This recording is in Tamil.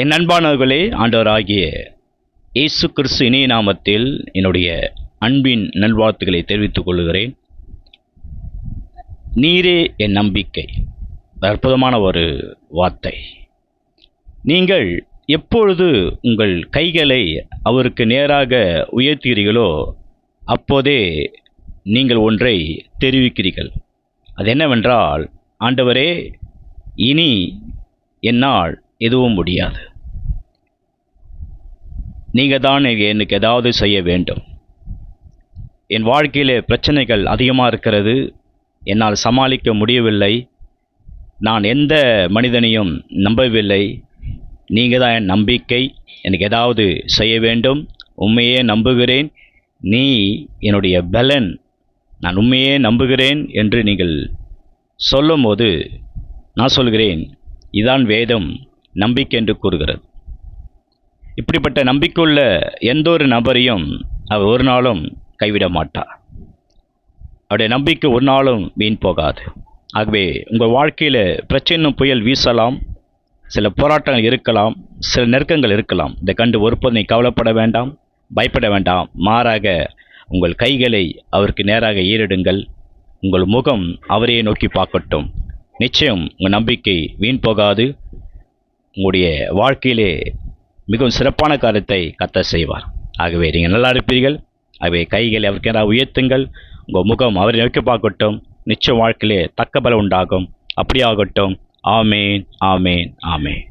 என் அன்பானவர்களே ஆண்டவராகிய இயேசு கிறிஸ்து இணைய நாமத்தில் என்னுடைய அன்பின் நல்வாழ்த்துக்களை தெரிவித்துக் கொள்கிறேன். நீரே என் நம்பிக்கை அற்புதமான ஒரு வார்த்தை. நீங்கள் எப்பொழுது உங்கள் கைகளை அவருக்கு நேராக உயர்த்துகிறீர்களோ அப்போதே நீங்கள் ஒன்றை தெரிவிக்கிறீர்கள். அது என்னவென்றால் ஆண்டவரே இனி என்னால் எதுவும் முடியாது. நீங்கள் தான் எனக்கு ஏதாவது செய்ய வேண்டும். என் வாழ்க்கையில் பிரச்சனைகள் அதிகமாக இருக்கிறது. என்னால் சமாளிக்க முடியவில்லை. நான் எந்த மனிதனையும் நம்பவில்லை. நீங்கள் தான் என் நம்பிக்கை. எனக்கு ஏதாவது செய்ய வேண்டும். உண்மையே நம்புகிறேன். நீ என்னுடைய பலன். நான் உண்மையே நம்புகிறேன் என்று நீங்கள் சொல்லும்போது நான் சொல்கிறேன். இதான் வேதம். நம்பிக்கை என்று கூறுகிறது. இப்படிப்பட்ட நம்பிக்கையுள்ள எந்த ஒரு நபரையும் அவர் ஒரு நாளும் கைவிட மாட்டார் அவருடைய நம்பிக்கை ஒரு நாளும் வீண் போகாது. ஆகவே உங்கள் வாழ்க்கையில் பிரச்சனையும் புயல் வீசலாம். சில போராட்டங்கள் இருக்கலாம். சில நெருக்கங்கள் இருக்கலாம். இதை கண்டு ஒருபோதும் நீ கவலைப்பட வேண்டாம். பயப்பட வேண்டாம். மாறாக உங்கள் கைகளை அவருக்கு நேராக ஈரிடுங்கள் உங்கள் முகம் அவரையே நோக்கி பார்க்கட்டும். நிச்சயம் உங்கள் நம்பிக்கை வீண் போகாது. உங்களுடைய வாழ்க்கையிலே மிகவும் சிறப்பான காரியத்தை கத்த செய்வார். ஆகவே நீங்கள் நல்லா இருப்பீர்கள். ஆகவே கைகளை அவருக்கு உயர்த்துங்கள். உங்கள் முகம் அவரை நோக்கி பார்க்கட்டும். நிச்சயம் வாழ்க்கையிலே தக்க பலம் உண்டாகும். அப்படியாகட்டும். ஆமேன் ஆமேன் ஆமேன்.